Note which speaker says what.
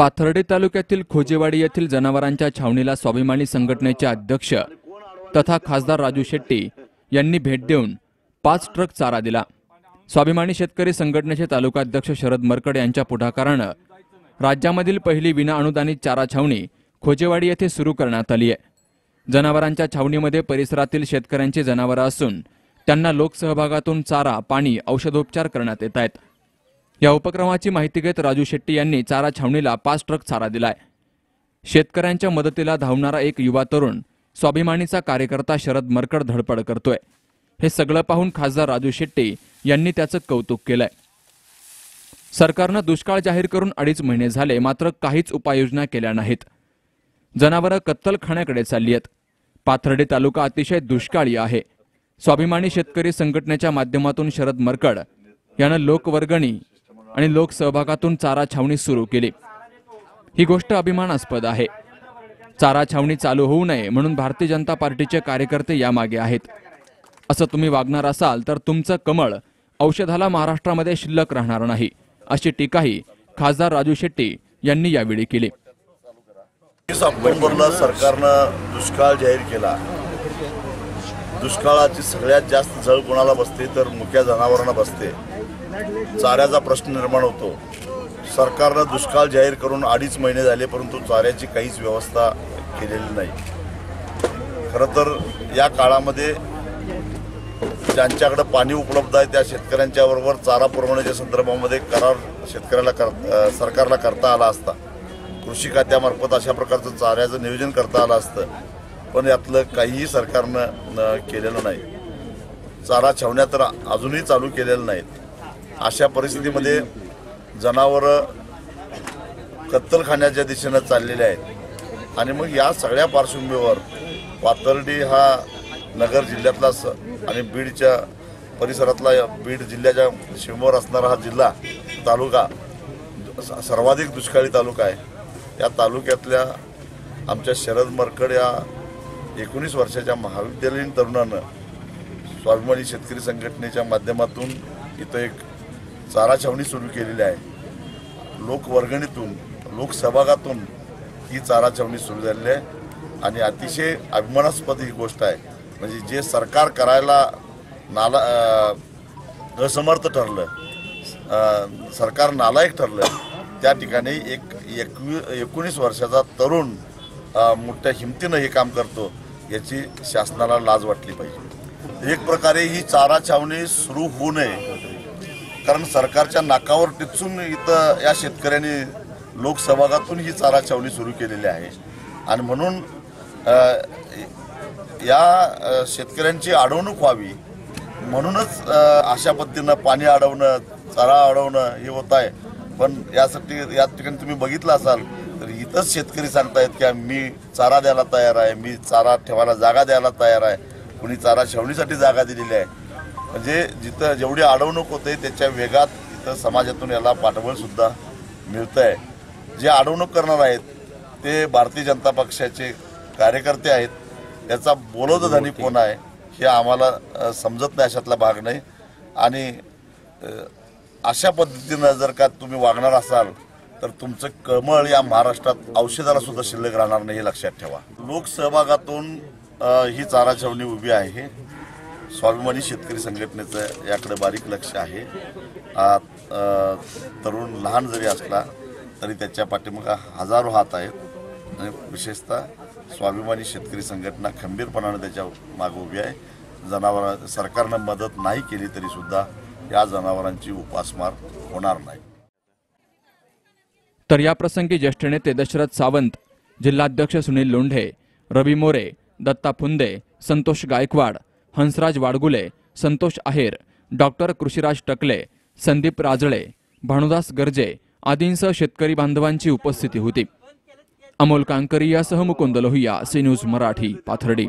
Speaker 1: पाथर्डी तालुक्यातील खोजेवाडी येथील जनावरांच्या छावणीला स्वाभिमानी संघटनेचे अध्यक्ष तथा खासदार राजू शेट्टी यांनी भेट देऊन पाच ट्रक चारा दिला. स्वाभिमानी शेतकरी संघटनेचे तालुकाध्यक्ष शरद मरकड यांच्या पुढाकारानं राज्यामधील पहिली विनाअनुदानित चारा छावणी खोजेवाडी येथे सुरू करण्यात आली आहे. जनावरांच्या छावणीमध्ये परिसरातील शेतकऱ्यांची जनावरं असून त्यांना लोकसहभागातून चारा पाणी औषधोपचार करण्यात येत आहेत. या उपक्रमाची माहिती घेत राजू शेट्टी यांनी चारा छावणीला पाच ट्रक चारा दिलाय. शेतकऱ्यांच्या मदतीला धावणारा एक युवा तरुण स्वाभिमानीचा कार्यकर्ता शरद मरकड धडपड करतोय. हे सगळं पाहून खासदार राजू शेट्टी यांनी त्याचं कौतुक केलंय. सरकारनं दुष्काळ जाहीर करून अडीच महिने झाले मात्र काहीच उपाययोजना केल्या नाहीत. जनावरं कत्तलखान्याकडे चालली आहेत. पाथर्डी तालुका अतिशय दुष्काळी आहे. स्वाभिमानी शेतकरी संघटनेच्या माध्यमातून शरद मरकड यानं लोकवर्गणी आणि लोकसहभागातून चारा छावणी सुरू केली. ही गोष्ट अभिमानास्पद आहे. चारा छावणी चालू होऊ नये म्हणून भारतीय जनता पार्टीचे कार्यकर्ते यामागे आहेत. असं तुम्ही वागणार असाल तर तुमचं कमळ औषधाला महाराष्ट्रामध्ये शिल्लक राहणार नाही अशी टीकाही खासदार राजू शेट्टी यांनी यावेळी केली.
Speaker 2: ऑक्टोबरला सरकारनं दुष्काळ जाहीर केला. दुष्काळाची सगळ्यात जास्त झळ कोणाला बसते तर मुख्या जनावरांना बसते. चाऱ्याचा प्रश्न निर्माण होतो. सरकारनं दुष्काळ जाहीर करून अडीच महिने झाले परंतु चाऱ्याची काहीच व्यवस्था केलेली नाही. खरं तर या काळामध्ये ज्यांच्याकडे पाणी उपलब्ध आहे त्या शेतकऱ्यांच्या बरोबर चारा पुरवण्याच्या संदर्भामध्ये करार शेतकऱ्याला कर सरकारला करता आला असता. कृषी खात्यामार्फत अशा प्रकारचं चाऱ्याचं नियोजन करता आलं असतं. पण यातलं काहीही सरकारनं न केलेलं नाही. चारा छावण्या तर अजूनही चालू केलेलं नाहीत. अशा परिस्थितीमध्ये जनावरं कत्तलखान्याच्या दिशेनं चाललेले आहेत. आणि मग या सगळ्या पार्श्वभूमीवर पाथर्डी हा नगर जिल्ह्यातला स आणि बीडच्या परिसरातला या बीड जिल्ह्याच्या शिवमोर असणारा हा जिल्हा तालुका सर्वाधिक दुष्काळी तालुका आहे. या तालुक्यातल्या आमच्या शरद मरकड या एकोणीस वर्षाच्या महाविद्यालयीन तरुणानं स्वाभिमानी शेतकरी संघटनेच्या माध्यमातून इथं एक चारा छावणी सुरू केलेली आहे. लोकवर्गणीतून लोकसहभागातून ही चारा छावणी सुरू झालेली आहे. आणि अतिशय अभिमानास्पद ही गोष्ट आहे. म्हणजे जे सरकार करायला नाला असमर्थ ठरलं सरकार नालायक ठरलं त्या ठिकाणी एक एकवी एकोणीस वर्षाचा तरुण मोठ्या हिमतीनं हे काम करतो याची शासनाला लाज वाटली पाहिजे. एक प्रकारे ही चारा छावणी सुरू होऊ नये कारण सरकारच्या नाकावर टिचून इथं या शेतकऱ्यांनी लोकसहभागातून ही चारा छावणी सुरू केलेली आहे. आणि म्हणून या शेतकऱ्यांची अडवणूक व्हावी म्हणूनच अशा पद्धतीनं पाणी अडवणं चारा अडवणं हे होत आहे. पण यासाठी या ठिकाणी तुम्ही बघितलं असाल तर इथंच शेतकरी सांगतायत की मी चारा द्यायला तयार आहे मी चारा ठेवायला जागा द्यायला तयार आहे. कुणी चारा छावणीसाठी जागा दिलेली आहे. म्हणजे जिथं जेवढी अडवणूक होते त्याच्या वेगात इथं समाजातून याला पाठबळसुद्धा मिळतं आहे जे अडवणूक करणार आहेत ते भारतीय जनता पक्षाचे कार्यकर्ते आहेत. त्याचा बोलवधनी कोण आहे हे आम्हाला समजत नाही अशातला भाग नाही. आणि अशा पद्धतीनं जर का तुम्ही वागणार असाल तर तुमचं कमळ या महाराष्ट्रात औषधाला सुद्धा शिल्लक राहणार नाही हे लक्षात ठेवा. लोकसहभागातून ही चारा छावणी उभी आहे. स्वाभिमानी शेतकरी संघटनेचं याकडे बारीक लक्ष आहे. तरुण लहान जरी असला तरी त्याच्या पाठीमागा हजारो हात आहेत. आणि विशेषतः स्वाभिमानी शेतकरी संघटना खंबीरपणानं त्याच्यामागे उभी आहे. जनावर सरकारनं मदत नाही केली तरी सुद्धा या जनावरांची उपासमार होणार नाही.
Speaker 1: तर याप्रसंगी ज्येष्ठ नेते दशरथ सावंत जिल्हाध्यक्ष सुनील लोंढे रवी मोरे दत्ता फुंदे संतोष गायकवाड हंसराज वाडगुले संतोष आहेर डॉक्टर कृषीराज टकले संदीप राजळे भानुदास गर्जे आदींसह शेतकरी बांधवांची उपस्थिती होती. अमोल कांकरी यासह मुकुंद लोहिया सी न्यूज मराठी पाथर्डी.